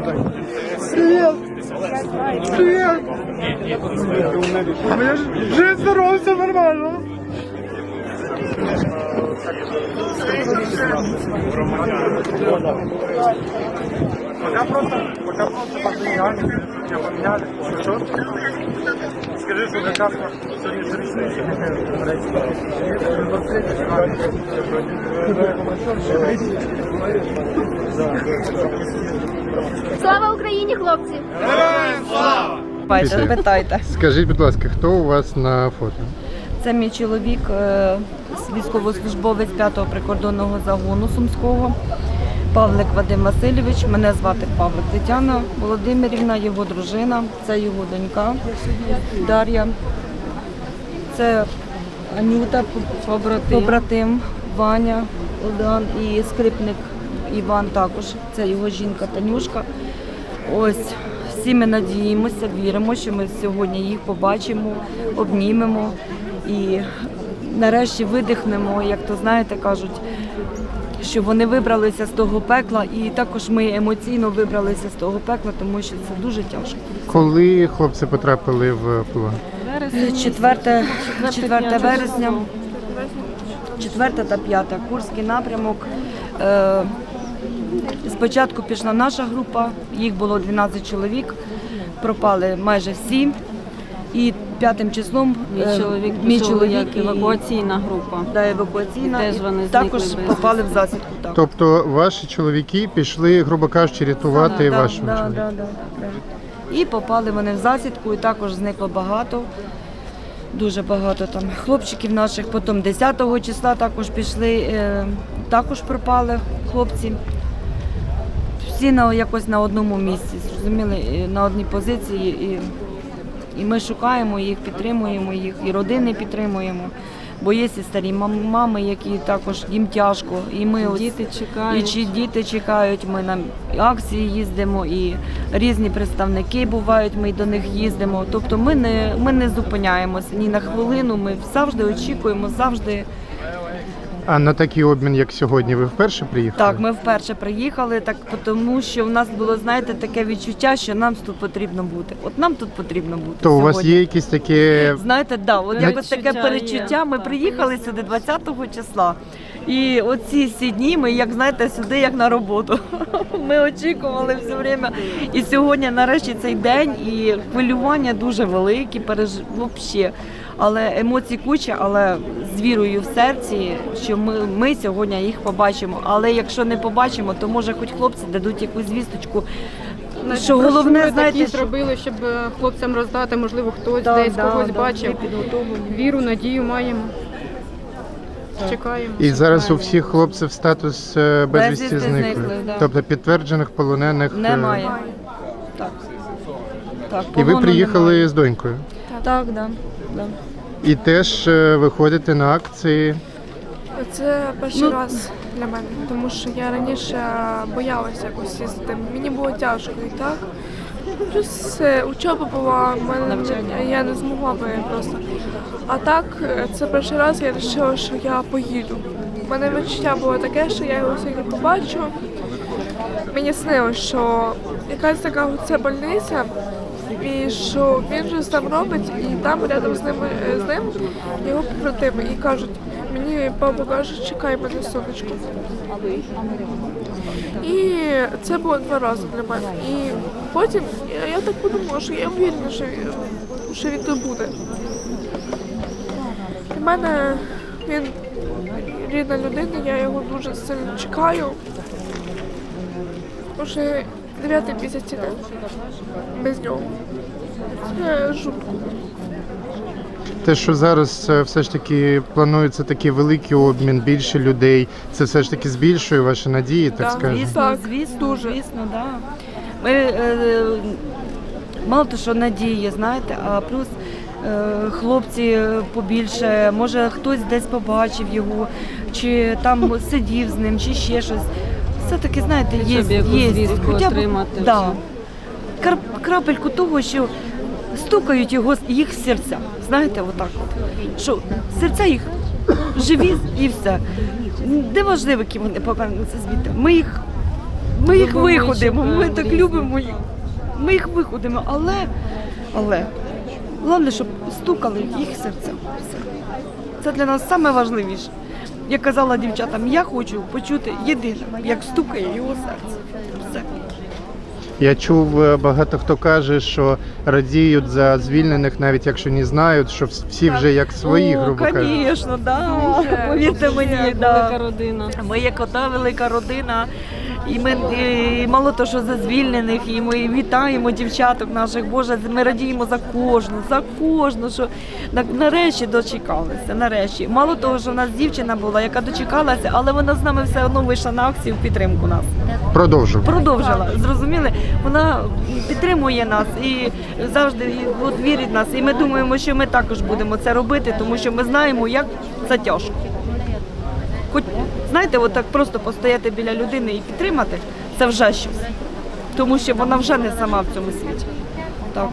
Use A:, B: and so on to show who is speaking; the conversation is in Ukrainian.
A: Привет! Привет! Жизнь здорова, все нормально. Пока просто, пока просто поменяли, меня поменяли. Что? Скажи, что как раз сегодня 30
B: Слава Україні, хлопці!
C: Питайте, питайте.
D: Скажіть, будь ласка, хто у вас на фото?
C: Це мій чоловік, е, військовослужбовець 5-го прикордонного загону Сумського. Павлик Вадим Васильович. Мене звати Павлик Тетяна Володимирівна, його дружина, це його донька Дар'я. Це Анюта, побратим, Ваня, Одан і скрипник Іван також. Це його жінка Танюшка. Ось всі ми надіємося, віримо, що ми сьогодні їх побачимо, обнімемо і нарешті видихнемо, як то знаєте, кажуть, що вони вибралися з того пекла, і також ми емоційно вибралися з того пекла, тому що це дуже тяжко.
D: Коли хлопці потрапили в полон?
C: 4, 4 вересня, 4 та 5 Курський напрямок. Е, Спочатку пішла наша група, їх було 12 чоловік, пропали майже всі. І п'ятим числом
E: Мій
C: е,
E: чоловік
C: мій
E: пішов
C: чоловік
E: як
C: і-
E: евакуаційна група.
C: да, евакуаційна,
E: І теж
C: і
E: вони
C: також
E: зникли без
C: попали в засідку. Так.
D: Тобто ваші чоловіки пішли, грубо кажучи, рятувати
C: Да,
D: вашого
C: да,
D: чоловіка?
C: да, да, да. І попали вони в засідку, і також зникло багато. Дуже багато там хлопчиків наших. Потім 10 числа також пішли, е, також пропали хлопці. Всі на якось на одному місці, зрозуміли, і на одній позиції. І, і ми шукаємо їх, підтримуємо їх, і родини підтримуємо. Бо є і старі мами, які також їм тяжко. І ми ось-
E: Діти
C: і
E: чекають.
C: чи діти чекають, ми на акції їздимо, і різні представники бувають, ми до них їздимо. Тобто ми не, ми не зупиняємося ні на хвилину, ми завжди очікуємо, завжди.
D: А на такий обмін, як сьогодні, ви вперше приїхали?
C: Так, ми вперше приїхали, так тому що в нас було, знаєте, таке відчуття, що нам тут потрібно бути. От нам тут потрібно бути.
D: То у вас
C: сьогодні.
D: є якісь такі
C: Знаєте, да, от якось таке
E: Перечуття
C: перечуття.
E: є,
C: Ми
E: так.
C: приїхали сюди 20 числа. І оці всі дні ми, як знаєте, сюди як на роботу. Ми очікували все время. І сьогодні, нарешті, цей день, і хвилювання дуже великі, переж... Вообще. Але емоцій куча, але з вірою в серці, що ми, ми сьогодні їх побачимо. Але якщо не побачимо, то може хоч хлопці дадуть якусь звісточку. Що головне, знаєте,
F: такі
C: що...
F: зробили, щоб е, хлопцям роздати, можливо, хтось
C: Да,
F: десь
C: да,
F: когось
C: да,
F: бачив. Віру, надію маємо. Чекаємо.
D: і зараз у всіх хлопців статус е, безвісті
C: Безвісти
D: зникли.
C: зникли, да.
D: Тобто підтверджених полонених е,
C: Немає. Так. Так,
D: І ви приїхали
C: немає.
D: з донькою.
C: Так, да. да.
D: І теж е, виходите на акції.
G: Це перший
C: Ну,
G: раз для мене, тому що я раніше боялася якось їздити. Мені було тяжко і так. Плюс е, учоба була, в мене
C: Навчання.
G: я не змогла би просто. А так, е, це перший раз я вирішила, що я поїду. У мене відчуття було таке, що я його сьогодні побачу. Мені снилось, що якась така це больниця, що він щось там робить, і там рядом з ним, з ним його побратими. І кажуть, мені папа каже, чекай мене сонечко. І це було два рази для мене. І потім я, так подумала, що я впевнена, що, що він тут буде. Для мене він рідна людина, я його дуже сильно чекаю. Уже дев'ятий місяць іде без нього. Це жутко.
D: Те, що зараз е, все ж таки планується такий великий обмін, більше людей, це все ж таки збільшує ваші надії, так
G: Так,
D: скажемо.
C: Звісно,
G: Так,
C: звісно,
G: дуже.
C: звісно, да. Ми е, мало то, що надії, знаєте, а плюс е, хлопці побільше, може хтось десь побачив його, чи там сидів з ним, чи ще щось. Все-таки, знаєте, є,
E: Щоб якусь
C: є
E: звістку
C: хоча б-
E: отримати
C: Да, крапельку того, що стукають його, їх серця. Знаєте, отак от. Що серця їх живі і все. Не важливо, які вони повернуться звідти. Ми їх ми їх
E: Любимо
C: виходимо, ми
E: чекаємо
C: так любимо їх. Ми їх виходимо, але, але, головне, щоб стукали їх серця. Все. Це для нас найважливіше. Я казала дівчатам, я хочу почути єдине, як стукає його серце. Все.
D: Я чув, е, багато хто каже, що радіють за звільнених, навіть якщо не знають, що всі вже як свої,
C: О,
D: грубо кажучи.
C: звісно, да. Повірте мені,
E: велика
C: да.
E: родина.
C: Ми як ота велика родина, і ми і мало того, що за звільнених, і ми вітаємо дівчаток наших. Боже, ми радіємо за кожну, за кожну, що нарешті дочекалися. Нарешті. Мало того, що в нас дівчина була, яка дочекалася, але вона з нами все одно вийшла на акцію в підтримку нас.
D: Продовжуємо.
C: Продовжила. Зрозуміли? Вона підтримує нас і завжди і от вірить в нас. І ми думаємо, що ми також будемо це робити, тому що ми знаємо, як це тяжко. Хоч знаєте, от так просто постояти біля людини і підтримати це вже щось. Тому що вона вже не сама в цьому світі. Так.